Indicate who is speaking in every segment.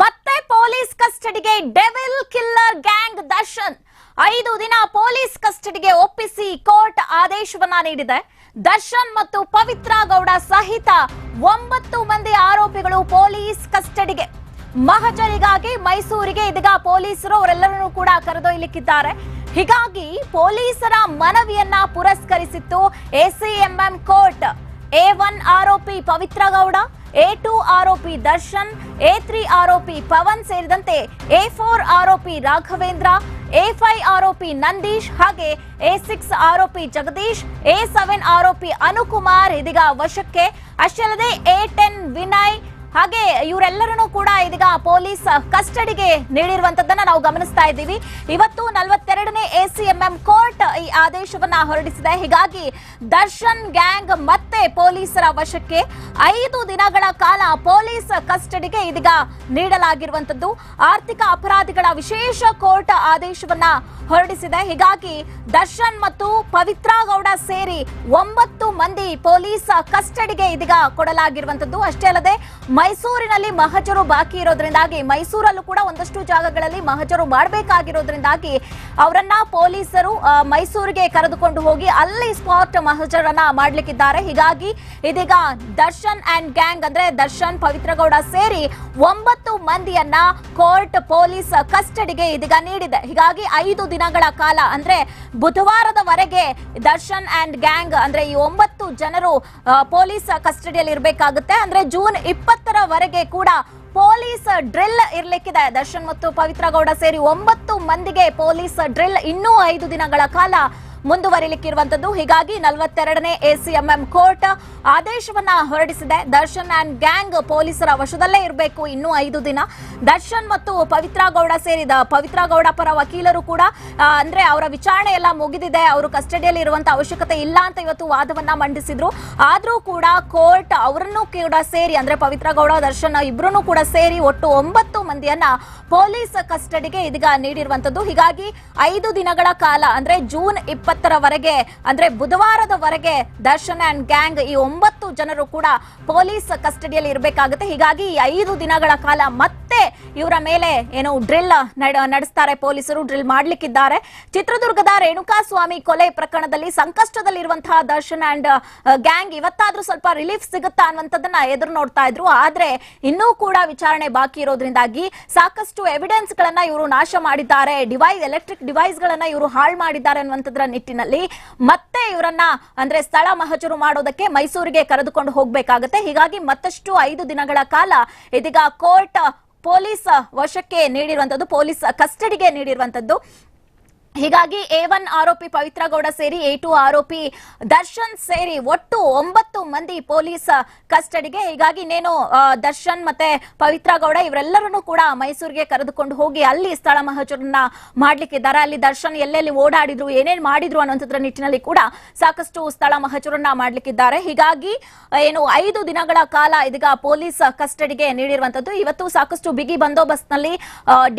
Speaker 1: ಮತ್ತೆ ಪೊಲೀಸ್ ಕಸ್ಟಡಿಗೆ devil killer gang Darshan. ಐದು ದಿನ ಪೊಲೀಸ್ ಕಸ್ಟಡಿಗೆ ಒಪ್ಪಿಸಿ ಕೋರ್ಟ್ ಆದೇಶವನ್ನ ನೀಡಿದೆ. ದರ್ಶನ್ ಮತ್ತು ಪವಿತ್ರ ಗೌಡ ಸಹಿತ ಒಂಬತ್ತು ಮಂದಿ ಆರೋಪಿಗಳು ಪೊಲೀಸ್ ಕಸ್ಟಡಿಗೆ. ಮಹಜರಿಗಾಗಿ ಮೈಸೂರಿಗೆ ಇದೀಗ ಪೊಲೀಸರು ಅವರೆಲ್ಲರನ್ನೂ ಕೂಡ ಕರೆದೊಯ್ಯಲಿಕ್ಕಿದ್ದಾರೆ. ಹೀಗಾಗಿ ಪೊಲೀಸರ ಮನವಿಯನ್ನ ಪುರಸ್ಕರಿಸಿತ್ತು ಎಸಿಎಂಎಂ ಕೋರ್ಟ್. ಎ ಒನ್ ಆರೋಪಿ ಪವಿತ್ರ ಗೌಡ ಎ ಟು ಆರೋಪಿ ದರ್ಶನ್, ಎ ತ್ರೀ ಆರೋಪಿ ಪವನ್ ಸೇರಿದಂತೆ ಎ ಫೋರ್ ಆರೋಪಿ ರಾಘವೇಂದ್ರ, ಎ ಫೈವ್ ಆರೋಪಿ ನಂದೀಶ್ ಹಾಗೆ ಎ ಸಿಕ್ಸ್ ಆರೋಪಿ ಜಗದೀಶ್, ಎ ಸೆವೆನ್ ಆರೋಪಿ ಅನುಕುಮಾರ್ ಇದೀಗ ವಶಕ್ಕೆ. ಅಷ್ಟೇ ಅಲ್ಲದೆ ಎ ಟೆನ್ ವಿನಯ್ ಹಾಗೆ ಇವರೆಲ್ಲರೂ ಕೂಡ ಇದೀಗ ಪೊಲೀಸ್ ಕಸ್ಟಡಿಗೆ ನೀಡಿರುವಂತದ್ದನ್ನ ನಾವು ಗಮನಿಸ್ತಾ ಇದ್ದೀವಿ. ಇವತ್ತು ನಲವತ್ತೆರಡನೇ ಎಸಿಎಂಎಂ ಕೋರ್ಟ್ ಈ ಆದೇಶವನ್ನ ಹೊರಡಿಸಿದೆ. ಹೀಗಾಗಿ ದರ್ಶನ್ ಗ್ಯಾಂಗ್ ಮತ್ತೆ ಪೊಲೀಸರ ವಶಕ್ಕೆ ಐದು ದಿನಗಳ ಕಾಲ ಪೊಲೀಸ್ ಕಸ್ಟಡಿಗೆ ಇದೀಗ ನೀಡಲಾಗಿರುವಂತದ್ದು ಆರ್ಥಿಕ ಅಪರಾಧಿಗಳ ವಿಶೇಷ ಕೋರ್ಟ್ ಆದೇಶವನ್ನ ಹೊರಡಿಸಿದೆ. ಹೀಗಾಗಿ ದರ್ಶನ್ ಮತ್ತು ಪವಿತ್ರ ಗೌಡ ಸೇರಿ ಒಂಬತ್ತು ಮಂದಿ ಪೊಲೀಸ್ ಕಸ್ಟಡಿಗೆ ಇದೀಗ ಕೊಡಲಾಗಿರುವಂತದ್ದು ಅಷ್ಟೇ ಅಲ್ಲದೆ ಮೈಸೂರಿನಲ್ಲಿ ಮಹಜರು ಬಾಕಿ ಇರೋದ್ರಿಂದಾಗಿ, ಮೈಸೂರಲ್ಲೂ ಕೂಡ ಒಂದಷ್ಟು ಜಾಗಗಳಲ್ಲಿ ಮಹಜರು ಮಾಡಬೇಕಾಗಿರೋದ್ರಿಂದಾಗಿ ಅವರನ್ನ ಪೊಲೀಸರು ಮೈಸೂರಿಗೆ ಕರೆದುಕೊಂಡು ಹೋಗಿ ಅಲ್ಲಿ ಸ್ಪಾಟ್ ಮಹಜರನ್ನ ಮಾಡ್ಲಿಕ್ಕಿದ್ದಾರೆ. ಹೀಗಾಗಿ ಇದೀಗ ದರ್ಶನ್ ಅಂಡ್ ಗ್ಯಾಂಗ್ ಅಂದ್ರೆ ದರ್ಶನ್, ಪವಿತ್ರಗೌಡ ಸೇರಿ ಒಂಬತ್ತು ಮಂದಿಯನ್ನ ಕೋರ್ಟ್ ಪೊಲೀಸ್ ಕಸ್ಟಡಿಗೆ ಇದೀಗ ನೀಡಿದೆ. ಹೀಗಾಗಿ ಐದು ದಿನಗಳ ಕಾಲ ಅಂದ್ರೆ ಬುಧವಾರದವರೆಗೆ ದರ್ಶನ್ ಅಂಡ್ ಗ್ಯಾಂಗ್ ಅಂದ್ರೆ ಈ ಒಂಬತ್ತು ಜನರು ಪೊಲೀಸ್ ಕಸ್ಟಡಿಯಲ್ಲಿ ಇರಬೇಕಾಗುತ್ತೆ ಅಂದ್ರೆ ಜೂನ್ ಇಪ್ಪತ್ತರವರೆಗೆ ಕೂಡ ಪೊಲೀಸ್ ಡ್ರಿಲ್ ಇರ್ಲಿಕ್ಕಿದೆ. ದರ್ಶನ್ ಮತ್ತು ಪವಿತ್ರ ಗೌಡ ಸೇರಿ ಒಂಬತ್ತು ಮಂದಿಗೆ ಪೊಲೀಸ್ ಡ್ರಿಲ್ ಇನ್ನೂ ಐದು ದಿನಗಳ ಕಾಲ ಮುಂದುವರಿಲಿಕ್ಕಿರುವಂತದ್ದು ಹೀಗಾಗಿ ನಲವತ್ತೆರಡನೇ ಎಸಿಎಂಎಂ ಕೋರ್ಟ್ ಆದೇಶವನ್ನ ಹೊರಡಿಸಿದೆ. ದರ್ಶನ್ ಅಂಡ್ ಗ್ಯಾಂಗ್ ಪೊಲೀಸರ ವಶದಲ್ಲೇ ಇರಬೇಕು ಇನ್ನೂ ಐದು ದಿನ. ದರ್ಶನ್ ಮತ್ತು ಪವಿತ್ರ ಗೌಡ ಸೇರಿದ ಪವಿತ್ರ ಗೌಡ ಪರ ವಕೀಲರು ಕೂಡ ಅಂದ್ರೆ ಅವರ ವಿಚಾರಣೆ ಎಲ್ಲ ಮುಗಿದಿದೆ. ಅವರು ಕಸ್ಟಡಿಯಲ್ಲಿ ಇರುವಂತ ಅವಶ್ಯಕತೆ ಇಲ್ಲ ಅಂತ ಇವತ್ತು ವಾದವನ್ನ ಮಂಡಿಸಿದ್ರು. ಆದ್ರೂ ಕೂಡ ಕೋರ್ಟ್ ಅವರನ್ನು ಕೂಡ ಸೇರಿ, ಅಂದ್ರೆ ಪವಿತ್ರ ಗೌಡ, ದರ್ಶನ್ ಇಬ್ರು ಕೂಡ ಸೇರಿ ಒಟ್ಟು ಒಂಬತ್ತು ಮಂದಿಯನ್ನ ಪೊಲೀಸ್ ಕಸ್ಟಡಿಗೆ ಇದೀಗ ನೀಡಿರುವಂತದ್ದು ಹೀಗಾಗಿ ಐದು ದಿನಗಳ ಕಾಲ, ಅಂದ್ರೆ ಜೂನ್ ಇಪ್ಪತ್ತರವರೆಗೆ ಅಂದ್ರೆ ಬುಧವಾರದವರೆಗೆ ದರ್ಶನ್ ಅಂಡ್ ಗ್ಯಾಂಗ್ ಈ ಒಂಬತ್ತು ಜನರು ಕೂಡ ಪೊಲೀಸ್ ಕಸ್ಟಡಿಯಲ್ಲಿ ಇರಬೇಕಾಗುತ್ತೆ. ಹೀಗಾಗಿ ಈ ಐದು ದಿನಗಳ ಕಾಲ ಮತ್ತೆ ಇವರ ಮೇಲೆ ಏನು ಡ್ರಿಲ್ ನಡೆಸ್ತಾರೆ ಪೊಲೀಸರು, ಡ್ರಿಲ್ ಮಾಡ್ಲಿಕ್ಕಿದ್ದಾರೆ. ಚಿತ್ರದುರ್ಗದ ರೇಣುಕಾ ಸ್ವಾಮಿ ಕೊಲೆ ಪ್ರಕರಣದಲ್ಲಿ ಸಂಕಷ್ಟದಲ್ಲಿರುವಂತಹ ದರ್ಶನ್ ಅಂಡ್ ಗ್ಯಾಂಗ್ ಇವತ್ತಾದ್ರೂ ಸ್ವಲ್ಪ ರಿಲೀಫ್ ಸಿಗುತ್ತಾ ಅನ್ನುವಂಥದ್ದನ್ನ ಎದುರು ನೋಡ್ತಾ ಇದ್ರು. ಆದ್ರೆ ಇನ್ನೂ ಕೂಡ ವಿಚಾರಣೆ ಬಾಕಿ ಇರೋದ್ರಿಂದಾಗಿ ಸಾಕಷ್ಟು ಎವಿಡೆನ್ಸ್ ಗಳನ್ನ ಇವರು ನಾಶ ಮಾಡಿದ್ದಾರೆ. ಡಿವೈಸ್ ಎಲೆಕ್ಟ್ರಿಕ್ ಡಿವೈಸ್ ಗಳನ್ನ ಇವರು ಹಾಳು ಮಾಡಿದ್ದಾರೆ ಅನ್ನುವಂಥದ್ರ ನಿಟ್ಟಿನಲ್ಲಿ ಮತ್ತೆ ಇವರನ್ನ ಅಂದ್ರೆ ಸ್ಥಳ ಮಹಜರು ಮಾಡೋದಕ್ಕೆ ಮೈಸೂರಿಗೆ ಕರೆದುಕೊಂಡು ಹೋಗ್ಬೇಕಾಗತ್ತೆ. ಹೀಗಾಗಿ ಮತ್ತಷ್ಟು ಐದು ದಿನಗಳ ಕಾಲ ಇದೀಗ ಕೋರ್ಟ್ ಪೊಲೀಸ್ ವಶಕ್ಕೆ ನೀಡಿರುವಂತದ್ದು ಪೊಲೀಸ್ ಕಸ್ಟಡಿಗೆ ನೀಡಿರುವಂತದ್ದು ಹೀಗಾಗಿ ಎ ಒನ್ ಆರೋಪಿ ಪವಿತ್ರ ಗೌಡ ಸೇರಿ ಎ ಟು ಆರೋಪಿ ದರ್ಶನ್ ಸೇರಿ ಒಟ್ಟು ಒಂಬತ್ತು ಮಂದಿ ಪೊಲೀಸ್ ಕಸ್ಟಡಿಗೆ. ಹೀಗಾಗಿ ಇನ್ನೇನು ದರ್ಶನ್ ಮತ್ತೆ ಪವಿತ್ರ ಗೌಡ ಇವರೆಲ್ಲರನ್ನೂ ಕೂಡ ಮೈಸೂರಿಗೆ ಕರೆದುಕೊಂಡು ಹೋಗಿ ಅಲ್ಲಿ ಸ್ಥಳ ಮಹಜರನ್ನ ಮಾಡ್ಲಿಕ್ಕಿದ್ದಾರೆ. ಅಲ್ಲಿ ದರ್ಶನ್ ಎಲ್ಲೆಲ್ಲಿ ಓಡಾಡಿದ್ರು, ಏನೇನ್ ಮಾಡಿದ್ರು ಅನ್ನೋಂಥದ್ರ ನಿಟ್ಟಿನಲ್ಲಿ ಕೂಡ ಸಾಕಷ್ಟು ಸ್ಥಳ ಮಹಜರನ್ನ ಮಾಡ್ಲಿಕ್ಕಿದ್ದಾರೆ. ಹೀಗಾಗಿ, ಏನು, ಐದು ದಿನಗಳ ಕಾಲ ಇದೀಗ ಪೊಲೀಸ್ ಕಸ್ಟಡಿಗೆ ನೀಡಿರುವಂತದ್ದು ಇವತ್ತು ಸಾಕಷ್ಟು ಬಿಗಿ ಬಂದೋಬಸ್ತ್ನಲ್ಲಿ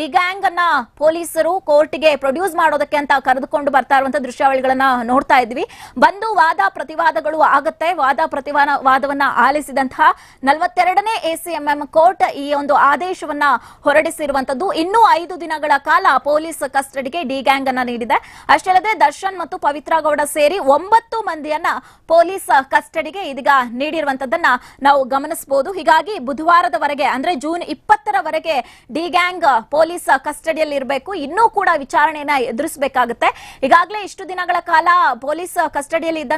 Speaker 1: ಡಿಗ್ಯಾಂಗ್ ಅನ್ನ ಪೊಲೀಸರು ಕೋರ್ಟ್ಗೆ ಪ್ರೊಡ್ಯೂಸ್ ಮಾಡೋದಕ್ಕೆ ಅಂತ ಕರೆದುಕೊಂಡು ಬರ್ತಾ ಇರುವಂತಹ ದೃಶ್ಯಾವಳಿಗಳನ್ನ ನೋಡ್ತಾ ಇದ್ವಿ. ಬಂದು ವಾದ ಪ್ರತಿವಾದಗಳು ಆಗತ್ತೆ. ವಾದ ಪ್ರತಿವಾದ, ವಾದವನ್ನ ಆಲಿಸಿದಂತಹ ನಲವತ್ತೆರಡನೇ ಎಸಿಎಂಎಂ ಕೋರ್ಟ್ ಈ ಒಂದು ಆದೇಶವನ್ನ ಹೊರಡಿಸಿರುವಂತದ್ದು. ಇನ್ನೂ ಐದು ದಿನಗಳ ಕಾಲ ಪೊಲೀಸ್ ಕಸ್ಟಡಿಗೆ ಡಿ ಗ್ಯಾಂಗ್ ಅನ್ನ ನೀಡಿದೆ. ಅಷ್ಟೇ ಅಲ್ಲದೆ ದರ್ಶನ್ ಮತ್ತು ಪವಿತ್ರ ಗೌಡ ಸೇರಿ ಒಂಬತ್ತು ಮಂದಿಯನ್ನ ಪೊಲೀಸ್ ಕಸ್ಟಡಿಗೆ ಇದೀಗ ನೀಡಿರುವಂತದ್ದನ್ನ ನಾವು ಗಮನಿಸಬಹುದು ಹೀಗಾಗಿ ಬುಧವಾರದವರೆಗೆ ಅಂದ್ರೆ ಜೂನ್ ಇಪ್ಪತ್ತರವರೆಗೆ ಡಿ ಗ್ಯಾಂಗ್ ಪೊಲೀಸ್ ಕಸ್ಟಡಿಯಲ್ಲಿ ಇರಬೇಕು ಇನ್ನೂ ಕೂಡ ವಿಚಾರಣೆಯನ್ನ ಎದುರಿಸಬೇಕಾಗುತ್ತೆ ಈಗಾಗಲೇ ಇಷ್ಟು ದಿನಗಳ ಕಾಲ ಪೊಲೀಸ್ ಕಸ್ಟಡಿಯಲ್ಲಿ ಇದ್ದ